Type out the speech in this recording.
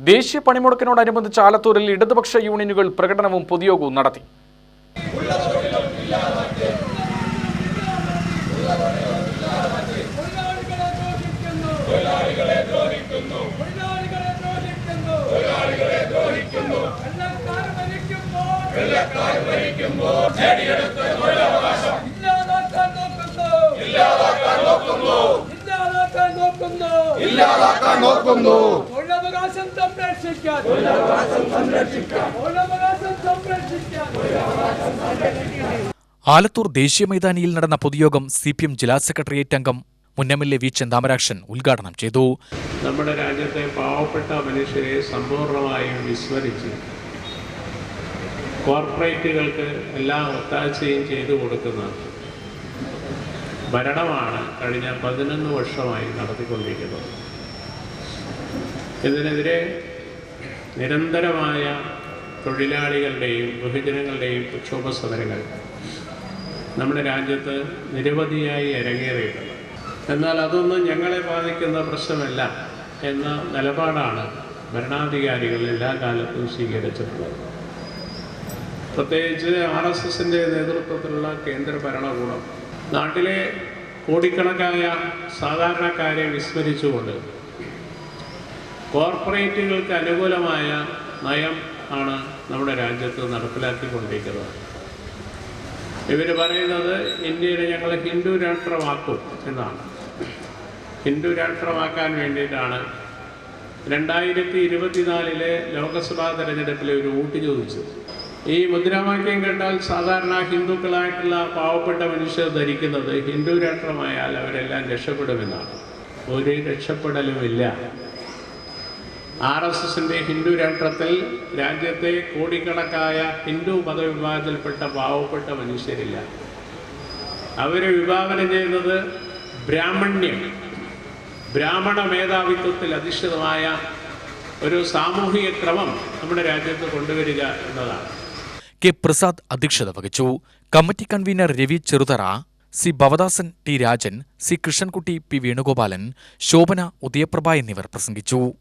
ദേശീയ പണിമുടക്കിനോടനുബന്ധിച്ച് ആലത്തൂരിൽ ഇടതുപക്ഷ യൂണിയനുകൾ പ്രകടനവും പൊതുയോഗവും നടത്തി. ഇല്ലാതാക്കാൻ നോക്കുന്നു. തൊഴിലവകാശം സംരക്ഷിക്കാൻ ആലത്തൂർ ദേശീയ മൈതാനിയിൽ നടന്ന പൊതുയോഗം സി പി എം ജില്ലാ സെക്രട്ടേറിയറ്റ് അംഗം മുൻ M L A V Chenthamarakshan ഉദ്ഘാടനം ചെയ്തു. നമ്മുടെ രാജ്യത്തെ പാവപ്പെട്ട മനുഷ്യരെ സമ്പൂർണമായും വിസ്മരിച്ച് കോർപ്പറേറ്റുകൾക്ക് എല്ലാ ഒത്താശയും ചെയ്തു കൊടുക്കുന്ന ഭരണമാണ് കഴിഞ്ഞ പതിനൊന്ന് വർഷമായി നടത്തിക്കൊണ്ടിരിക്കുന്നത്. ഇതിനെതിരെ നിരന്തരമായ തൊഴിലാളികളുടെയും ബഹുജനങ്ങളുടെയും പ്രക്ഷോഭ സമരങ്ങൾ നമ്മുടെ രാജ്യത്ത് നിരവധിയായി അരങ്ങേറിയിട്ടുണ്ട്. എന്നാൽ അതൊന്നും ഞങ്ങളെ ബാധിക്കുന്ന പ്രശ്നമല്ല എന്ന നിലപാടാണ് ഭരണാധികാരികൾ എല്ലാ കാലത്തും സ്വീകരിച്ചിട്ടുള്ളത്. പ്രത്യേകിച്ച് ആർ എസ് എസിന്റെ നേതൃത്വത്തിലുള്ള കേന്ദ്ര ഭരണകൂടം നാട്ടിലെ കോടിക്കണക്കായ സാധാരണക്കാരെ വിസ്മരിച്ചുകൊണ്ട് കോർപ്പറേറ്റുകൾക്ക് അനുകൂലമായ നയം ആണ് നമ്മുടെ രാജ്യത്ത് നടപ്പിലാക്കിക്കൊണ്ടിരിക്കുന്നത്. ഇവർ പറയുന്നത് ഇന്ത്യയിലെ ഞങ്ങൾ ഹിന്ദു രാഷ്ട്രമാക്കും എന്നാണ്. ഹിന്ദു രാഷ്ട്രമാക്കാൻ വേണ്ടിയിട്ടാണ് രണ്ടായിരത്തി ഇരുപത്തിനാലിലെ ലോക്സഭാ തെരഞ്ഞെടുപ്പിൽ ഒരു വോട്ട് ചോദിച്ചത്. ഈ മുദ്രാവാക്യം കേട്ടാൽ സാധാരണ ഹിന്ദുക്കളായിട്ടുള്ള പാവപ്പെട്ട മനുഷ്യർ ധരിക്കുന്നത് ഹിന്ദു രാഷ്ട്രമായാൽ അവരെല്ലാം രക്ഷപ്പെടുമെന്നാണ്. ഒരു രക്ഷപ്പെടലുമില്ല. ആർ എസ് എസിന്റെ ഹിന്ദു രാഷ്ട്രത്തിൽ രാജ്യത്തെ കോടിക്കണക്കായ ഹിന്ദു മതവിഭാഗത്തിൽപ്പെട്ട പാവപ്പെട്ട മനുഷ്യരില്ല. അവരെ വിഭാവനം ചെയ്യുന്നത് ബ്രാഹ്മണ്യം ബ്രാഹ്മണ മേധാവിത്വത്തിൽ അധിഷ്ഠിതമായ ഒരു സാമൂഹിക ക്രമം നമ്മുടെ രാജ്യത്ത് കൊണ്ടുവരിക എന്നതാണ്. കെ. പ്രസാദ് അധ്യക്ഷത വഹിച്ചു. Committee convener Ravi Cheruthara C. Bhavadasan T Rajan C. Krishnankutty P. Venugopalan Shobhana Udayaprabha എന്നിവർ പ്രസംഗിച്ചു.